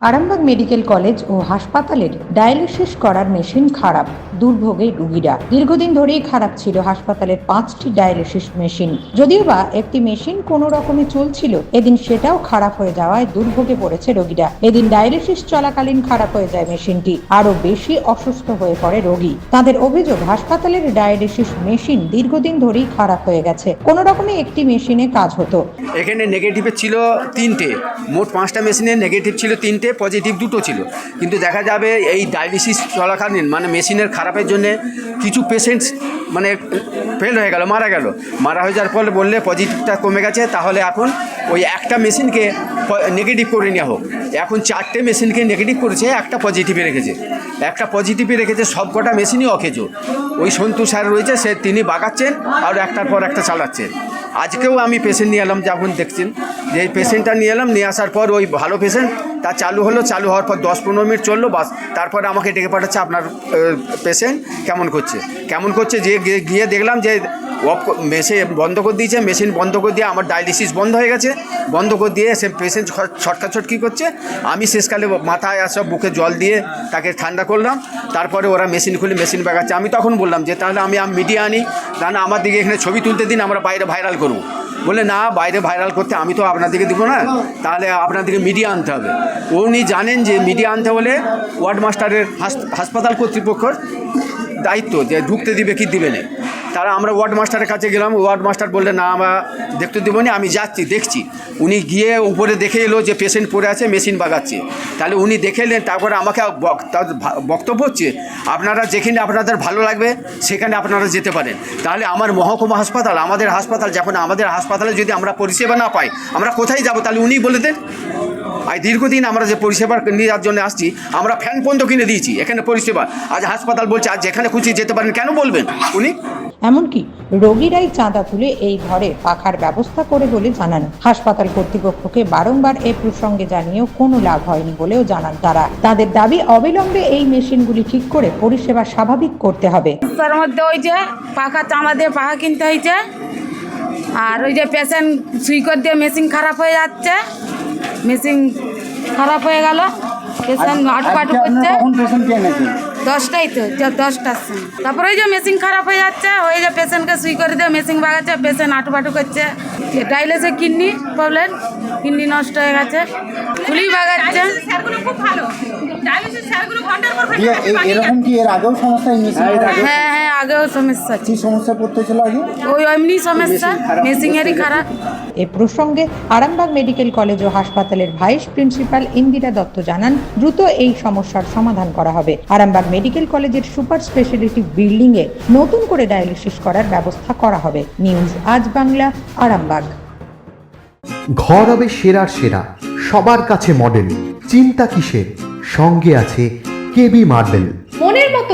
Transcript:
Arambagh medical college ও হাসপাতালের dialysis করার machine খারাপ দুর্ভোগে রুগীরা। দীর্ঘদিন ধরেই খারাপ ছিল হাসপাতালের পাঁচটি ডায়ালিসিস মেশিন। যদিও বা একটি মেশিন কোনো রকমে চলছিল, এদিন সেটাও খারাপ হয়ে যাওয়ায় দুর্ভোগে পড়েছে রোগীরা। এদিন ডায়ালিসিস চলাকালীন খারাপ হয়ে যায় মেশিনটি আরও বেশি অসুস্থ হয়ে পড়ে রোগী। তাদের অভিযোগ, হাসপাতালের ডায়ালিসিস মেশিন দীর্ঘদিন ধরেই খারাপ হয়ে গেছে। কোনো রকমে একটি মেশিনে কাজ হতো। এখানে নেগেটিভে ছিল তিনটে। মোট পাঁচটা মেশিনে নেগেটিভ ছিল তিনটে। পজিটিভ দুটো ছিল। কিন্তু দেখা যাবে এই ডায়ালিসিস চলাকালীন মানে মেশিনের খারাপের জন্যে কিছু পেশেন্টস মানে ফেল হয়ে গেল, মারা গেল। মারা হয়ে যাওয়ার ফলে বললে পজিটিভটা কমে গেছে, তাহলে এখন ওই একটা মেশিনকে নেগেটিভ করে নেওয়া হোক। এখন চারটে মেশিনকে নেগেটিভ করেছে, একটা পজিটিভে রেখেছে। একটা পজিটিভে রেখেছে সব কটা মেশিনই অকেজো। ওই সন্তু স্যার রয়েছে, সে তিনি বাগাচ্ছেন, আর একটার পর একটা চালাচ্ছেন। আজকেও আমি পেশেন্ট নিয়ে এলাম, যখন দেখছেন, যে এই পেশেন্টটা নিয়ে এলাম, নিয়ে আসার পর ওই ভালো পেশেন্ট তা চালু হলো, চালু হওয়ার পর দশ পনেরো মিনিট চলল, বাস। তারপরে আমাকে ডেকে পাঠাচ্ছে আপনার পেশেন্ট কেমন করছে? কেমন করছে? যে গিয়ে- গিয়ে দেখলাম যে অফ মেশিন বন্ধ করে দিয়েছে মেশিন বন্ধ করে দিয়ে আমার ডায়ালিসিস বন্ধ হয়ে গেছে, বন্ধ করে দিয়ে সে পেশেন্ট ছটকা ছটকি করছে? আমি শেষকালে মাথায় আসা বুকে জল দিয়ে তাকে ঠান্ডা করলাম, তারপরে ওরা মেশিন খুলে মেশিন বাগাচ্ছে। আমি তখন বললাম যে, তাহলে আমি মিডিয়া আনি না আমার দিকে এখানে ছবি তুলতে দিন, আমরা বাইরে ভাইরাল করব। বলে, না, বাইরে ভাইরাল করতে আমি তো আপনাদেরকে দিব না, তাহলে আপনাদেরকে মিডিয়া আনতে হবে। উনি জানেন যে মিডিয়া আনতে হলে ওয়ার্ড মাস্টারের হাস- হাসপাতাল কর্তৃপক্ষের দায়িত্ব যে, ঢুকতে দিবে কি দিবে না। তারা আমরা ওয়ার্ড মাস্টারের কাছে গেলাম, ওয়ার্ড মাস্টার বললে না, আমরা দেখতে দেবো না আমি যাচ্ছি, দেখছি। উনি গিয়ে উপরে দেখে এলো যে পেশেন্ট পড়ে আছে মেশিন বাগাচ্ছে। তাহলে উনি দেখে এলেন, তারপরে আমাকে বক্তব্য হচ্ছে, আপনারা যেখানে আপনাদের ভালো লাগবে, সেখানে আপনারা যেতে পারেন। তাহলে আমার মহকুমা হাসপাতাল, আমাদের হাসপাতাল, যখন আমাদের হাসপাতালে যদি আমরা পরিষেবা না পাই, আমরা কোথায় যাব? তাহলে উনি বলে দেন। আর দীর্ঘদিন আমরা যে পরিষেবা নেওয়ার জন্য আসছি, আমরা ফ্যান পর্যন্ত কিনে দিয়েছি, এখানে পরিষেবা। আজ হাসপাতাল বলছে, আজ যেখানে খুশি যেতে পারেন। কেন বলবেন উনি? এমনকি রোগীরাই চাঁদা তুলে এই ঘরে পাখার ব্যবস্থা করে বলে জানান। হাসপাতাল কর্তৃপক্ষকে বারংবার এ প্রসঙ্গে জানিয়েও কোনো লাভ হয়নি বলেও জানান তারা। তাদের দাবি অবিলম্বে এই মেশিনগুলি ঠিক করে পরিষেবা স্বাভাবিক করতে হবে। তার মধ্যে ওই যে পাখা চামড়া দিয়ে পাখা কিনতে হয়েছে আর ওই যে পেশেন্ট সুইকর দিয়ে মেশিন খারাপ হয়ে যাচ্ছে মেশিন খারাপ হয়ে গেল পেশেন্ট আটপাট করছে। দশটাই তো দশটার সময়। তারপরে ওই যে মেশিন খারাপ হয়ে যাচ্ছে ওই যে পেশেন্টকে সুই করে দিয়ে মেশিন বাগাচ্ছে পেশেন্ট আটুপাটু করছে। ডাইলেসে কিডনি প্রবলেম কিডনি নষ্ট হয়ে গেছে। ফুলি বাগাচ্ছে। মেশিন হ্যাঁ হ্যাঁ আগেও সমস্যা কি সমস্যা পড়তেছিল আগে? ওই এমনি সমস্যা মেশিনেরই খারাপ। এ প্রসঙ্গে আরামবাগ মেডিকেল কলেজ ও হাসপাতালের ভাইস প্রিন্সিপাল ইন্দিরা দত্ত জানান দ্রুত এই সমস্যার সমাধান করা হবে। আরামবাগ মেডিকেল কলেজের সুপার স্পেশালিটি বিল্ডিং এ নতুন করে ডায়ালিসিস করার ব্যবস্থা করা হবে। নিউজ আজ বাংলা আরামবাগ। ঘর হবে সেরার সেরা সবার কাছে মডেল চিন্তা কিসের? সঙ্গে আছে KB marble.